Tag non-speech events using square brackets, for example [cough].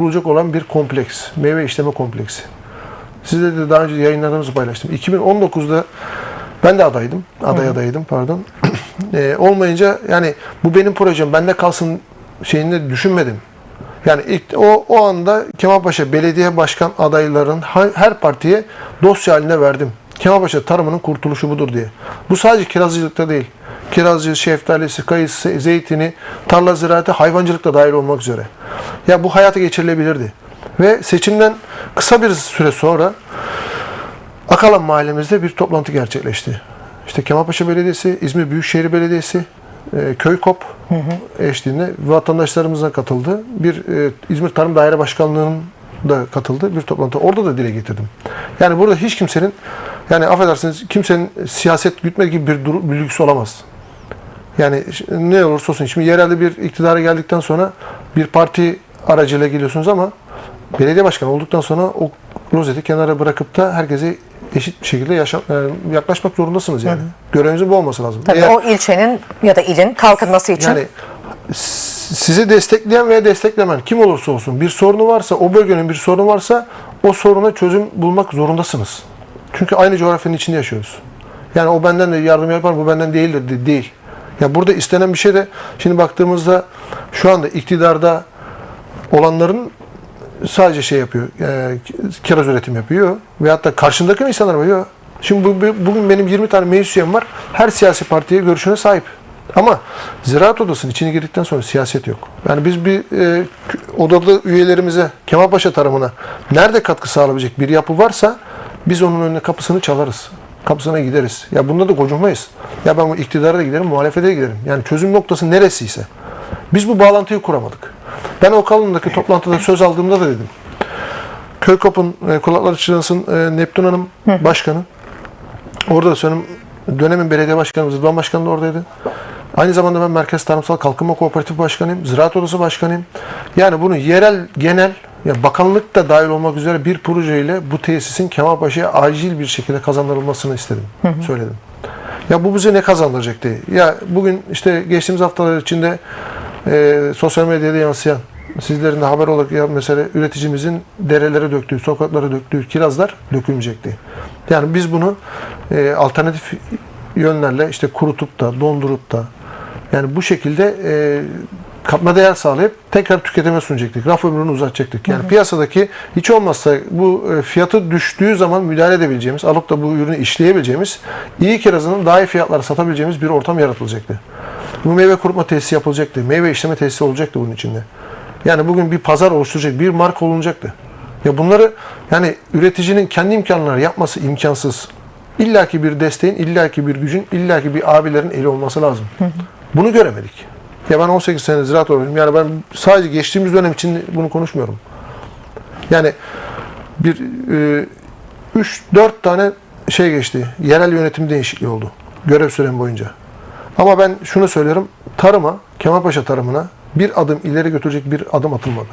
kurulacak olan bir kompleks. Meyve işleme kompleksi. Sizle de daha önce yayınlarımızı paylaştım. 2019'da ben de adaydım. Aday adaydım pardon. [clears throat] Ee, olmayınca yani bu benim projem bende kalsın şeyini düşünmedim. Yani ilk, o, o anda Kemalpaşa belediye başkan adaylarının her partiye dosya haline verdim. Kemalpaşa tarımının kurtuluşu budur diye. Bu sadece kirazcılıkta değil. Kirazcı, şeftalisi, kayısı, zeytini, tarla ziraatı, hayvancılık da dahil olmak üzere. Ya bu hayata geçirilebilirdi. Ve seçimden kısa bir süre sonra Akalan mahallemizde bir toplantı gerçekleşti. İşte Kemalpaşa Belediyesi, İzmir Büyükşehir Belediyesi, e, Köykop eşliğinde vatandaşlarımıza katıldı. Bir e, İzmir Tarım Daire Başkanlığı'nın da katıldı bir toplantı. Orada da dile getirdim. Yani burada hiç kimsenin yani affedersiniz kimsenin siyaset gütmek gibi bir, bir lüksü olamaz. Yani ne olursa olsun. Şimdi yerelde bir iktidara geldikten sonra bir parti aracıyla geliyorsunuz ama belediye başkanı olduktan sonra o rozeti kenara bırakıp da herkese eşit bir şekilde yaşa, e, yaklaşmak zorundasınız yani. Görevinizin bu olması lazım. Tabii Eğer- o ilçenin ya da ilin kalkınması için yani sizi destekleyen veya desteklemen kim olursa olsun bir sorunu varsa, o bölgenin bir sorunu varsa o soruna çözüm bulmak zorundasınız. Çünkü aynı coğrafyanın içinde yaşıyoruz. Yani o benden de yardım yapar, bu benden değildir de değil. Ya burada istenen bir şey de şimdi baktığımızda şu anda iktidarda olanların sadece şey yapıyor, e, kiraz üretim yapıyor. Veyahut da karşındaki insanlar var. Yok. Şimdi bu- bugün benim 20 tane meclis üyem var. Her siyasi partiye görüşüne sahip. Ama Ziraat Odası'nın içine girdikten sonra siyaset yok. Yani biz bir e, odalı üyelerimize, Kemalpaşa tarımına nerede katkı sağlayabilecek bir yapı varsa biz onun önüne kapısını çalarız. Kapısına gideriz. Ya bunda da gocunmayız. Ya ben iktidara da giderim, muhalefete de giderim. Yani çözüm noktası neresiyse. Biz bu bağlantıyı kuramadık. Ben o kalındaki toplantıda söz aldığımda da dedim. Köykop'un e, kulakları çınlasın e, Neptun Hanım başkanı. Orada da söyleyeyim dönemin belediye başkanı Rıdvan Başkanı da oradaydı. Aynı zamanda ben Merkez Tarımsal Kalkınma Kooperatif Başkanıyım. Ziraat Odası Başkanıyım. Yani bunu yerel, genel, ya bakanlık da dahil olmak üzere bir projeyle bu tesisin Kemalpaşa'ya acil bir şekilde kazandırılmasını istedim. Söyledim. Ya bu bize ne kazandıracak diye. Ya bugün işte geçtiğimiz haftalar içinde e, sosyal medyada yansıyan sizlerin de haber olarak ya mesela üreticimizin derelere döktüğü, sokaklara döktüğü kirazlar dökülmeyecekti. Yani biz bunu e, alternatif yönlerle işte kurutup da dondurup da yani bu şekilde e, katma değer sağlayıp tekrar tüketime sunacaktık. Raf ömrünü uzatacaktık. Yani piyasadaki hiç olmazsa bu e, fiyatı düştüğü zaman müdahale edebileceğimiz, alıp da bu ürünü işleyebileceğimiz, iyi kirazının daha iyi fiyatlara satabileceğimiz bir ortam yaratılacaktı. Bu meyve kurutma tesisi yapılacaktı. Meyve işleme tesisi olacaktı bunun içinde. Yani bugün bir pazar oluşturacak, bir marka olunacaktı. Ya bunları yani üreticinin kendi imkanları yapması imkansız. İllaki bir desteğin, illaki bir gücün, illaki bir abilerin eli olması lazım. Bunu göremedik. Ya ben 18 sene ziraat öğretmenim. Yani ben sadece geçtiğimiz dönem için bunu konuşmuyorum. Yani bir 3-4 tane şey geçti. Yerel yönetim değişikliği oldu. Görev sürem boyunca. Ama ben şunu söylüyorum. Tarıma, Kemalpaşa tarımına bir adım ileri götürecek bir adım atılmadı.